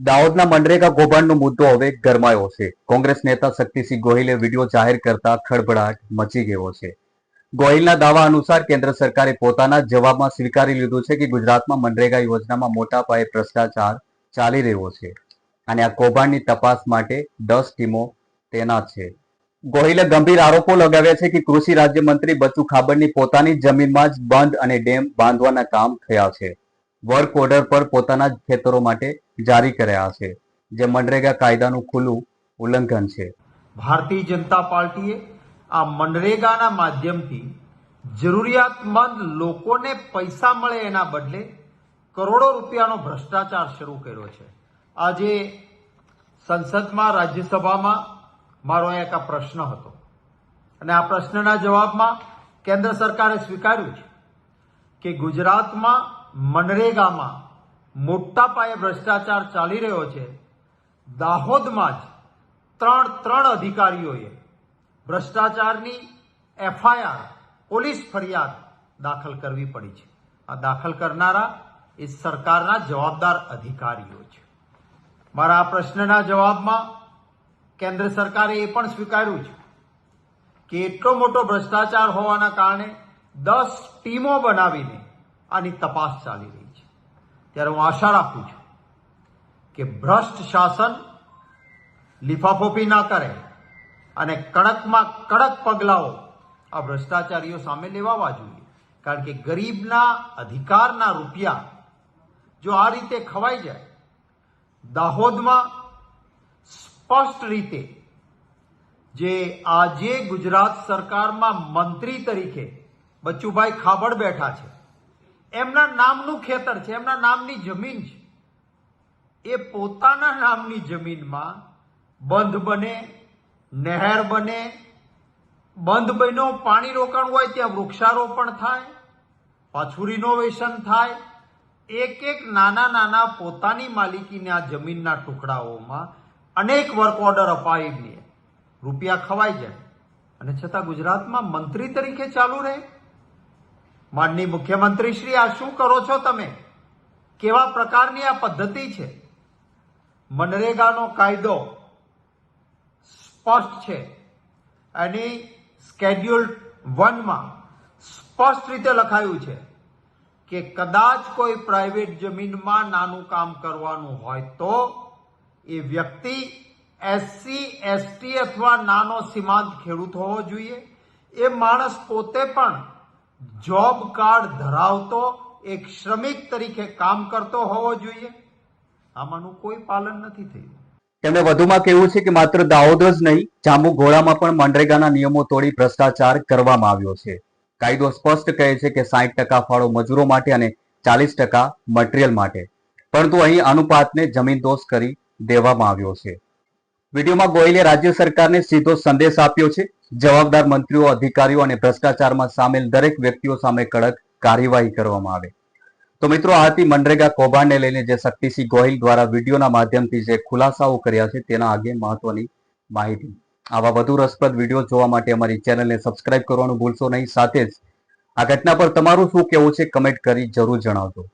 દાહોદના મનરેગા કૌભાંડનો મુદ્દો હવે ગરમાયો છે. કોંગ્રેસ નેતા શક્તિસિંહ ગોહિલે વીડિયો જાહેર કરતા ખળભળાટ મચી ગયો છે. ગોહિલના દાવા અનુસાર કેન્દ્ર સરકારે પોતાના જવાબમાં સ્વીકારી લીધું છે કે ગુજરાતમાં મનરેગા યોજનામાં મોટા પાયે ભ્રષ્ટાચાર ચાલી રહ્યો છે અને આ કૌભાંડની તપાસ માટે દસ ટીમો તૈનાત છે. ગોહિલે ગંભીર આરોપો લગાવ્યા છે કે કૃષિ રાજ્યમંત્રી બચુ ખાબડની પોતાની જમીનમાં જ બંધ અને ડેમ બાંધવાના કામ થયા છે. વર્ક ઓર્ડર પર પોતાના જ ખેતરો માટે જારી કર્યા છે, જે મનરેગા કાયદાનું ખુલ્લું ઉલ્લંઘન છે. ભારતીય જનતા પાર્ટીએ આ મનરેગાના માધ્યમથી જરૂરિયાતમંદ લોકોને પૈસા મળે એના બદલે કરોડો રૂપિયાનો ભ્રષ્ટાચાર શરૂ કર્યો છે. આજે સંસદમાં, રાજ્યસભામાં મારો એક આ પ્રશ્ન હતો. અને આ પ્રશ્નના જવાબમાં કેન્દ્ર સરકારે સ્વીકાર્યું છે કે ગુજરાતમાં મનરેગામાં મોટા પાયે ભ્રષ્ટાચાર ચાલી રહ્યો છે. દાહોદમાં જ ત્રણ ત્રણ અધિકારીઓએ ભ્રષ્ટાચારની એફઆઈઆર, પોલીસ ફરિયાદ દાખલ કરવી પડી છે. આ દાખલ કરનારા એ સરકારના જવાબદાર અધિકારીઓ છે. મારા આ પ્રશ્નના જવાબમાં કેન્દ્ર સરકારે એ પણ સ્વીકાર્યું છે કે એટલો મોટો ભ્રષ્ટાચાર હોવાના કારણે દસ ટીમો બનાવીને આની તપાસ ચાલી રહી છે. ત્યારે હું આશા રાખું છું કે ભ્રષ્ટ શાસન લિફાફોપી ના કરે અને કડકમાં કડક પગલાઓ આ ભ્રષ્ટાચારીઓ સામે લેવાવા જોઈએ. કારણ કે ગરીબના અધિકારના રૂપિયા જો આ રીતે ખવાઈ જાય, દાહોદમાં સ્પષ્ટ રીતે જે આજે ગુજરાત સરકારમાં મંત્રી તરીકે બચ્ચુભાઈ ખાબડ બેઠા છે એમના નામનું ખેતર છે, એમના નામની જમીન છે. એ પોતાના નામની જમીનમાં બંધ બને, નહેર બને, બંધ બન્યો, પાણી રોકાણ હોય ત્યાં વૃક્ષારોપણ થાય, પાછું રિનોવેશન થાય. એક એક નાના નાના પોતાની માલિકીના જમીનના ટુકડાઓમાં અનેક વર્ક ઓર્ડર અપાવીને રૂપિયા ખવાઈ જાય. અને છતાં ગુજરાતમાં મંત્રી તરીકે ચાલુ રહે. માનની મુખ્યમંત્રી શ્રી, આ શું કરો છો તમે? કેવા પ્રકારની આ પદ્ધતિ છે? મનરેગાનો કાયદો સ્પષ્ટ છે. એની સ્કેડ્યુલ વનમાં સ્પષ્ટ રીતે લખાયું છે કે કદાચ કોઈ પ્રાઇવેટ જમીનમાં નાનું કામ કરવાનું હોય તો એ વ્યક્તિ એસસી એસટી અથવા નાનો સીમાંત ખેડૂત હોવો જોઈએ. એ માણસ પોતે પણ જોબ કાર્ડ ધરાવતો એક શ્રમિક તરીકે કામ કરતો હોવો જોઈએ. આમાંનું કોઈ પાલન નથી થયું. તેમણે વધુમાં કહેવું છે કે માત્ર દાહોદ જ નહીં, જાંબુઘોડામાં પણ મનરેગાના નિયમો તોડી ભ્રષ્ટાચાર કરવામાં આવ્યો છે. કાયદો સ્પષ્ટ કહે છે કે સાહીઠ ટકા ફાળો મજૂરો માટે અને ચાલીસ ટકા મટીરિયલ માટે. પરંતુ અહીં અનુપાતને જમીનદોસ્ત કરી દેવામાં આવ્યો છે. વિડીયોમાં ગોયલે રાજ્ય સરકારને સીધો સંદેશ આપ્યો છે. જવાબદાર મંત્રીઓ, અધિકારીઓ અને ભ્રષ્ટાચારમાં સામેલ દરેક વ્યક્તિઓ સામે કડક કાર્યવાહી કરવામાં આવે. તો મિત્રો, આ હતી મનરેગા કૌભાંડને લઈને જે શક્તિસિંહ ગોહિલ દ્વારા વિડીયોના માધ્યમથી જે ખુલાસાઓ કર્યા છે તેના આગે મહત્વની માહિતી. આવા વધુ રસપ્રદ વીડિયો જોવા માટે અમારી ચેનલને સબસ્ક્રાઇબ કરવાનું ભૂલશો નહીં. સાથે જ આ ઘટના પર તમારું શું કહેવું છે કમેન્ટ કરી જરૂર જણાવજો.